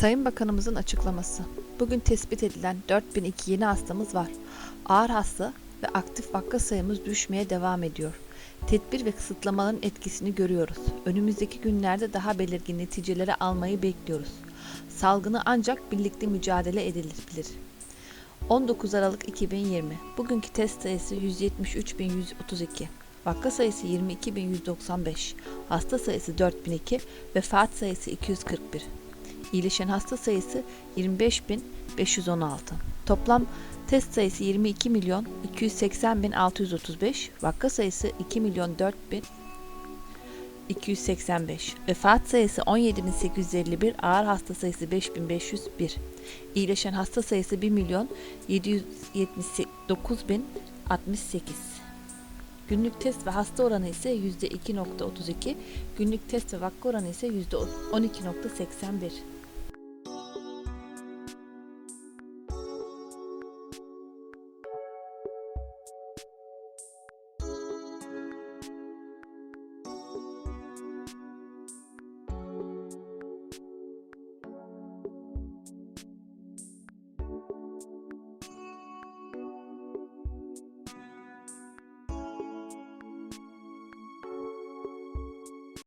Sayın Bakanımızın açıklaması. Bugün tespit edilen 4002 yeni hastamız var. Ağır hasta ve aktif vaka sayımız düşmeye devam ediyor. Tedbir ve kısıtlamaların etkisini görüyoruz. Önümüzdeki günlerde daha belirgin neticeleri almayı bekliyoruz. Salgını ancak birlikte mücadele edilebilir. 19 Aralık 2020. Bugünkü test sayısı 173.132. Vaka sayısı 22.195. Hasta sayısı 4002. Vefat sayısı 241. İyileşen hasta sayısı 25.516. Toplam test sayısı 22 milyon 280 bin 635. Vaka sayısı 2 milyon 4 bin 285. Vefat sayısı 17.851. Ağır hasta sayısı 5.501. İyileşen hasta sayısı 1 milyon 779 bin 68. Günlük test ve hasta oranı ise %2.32. Günlük test ve vaka oranı ise %12.81.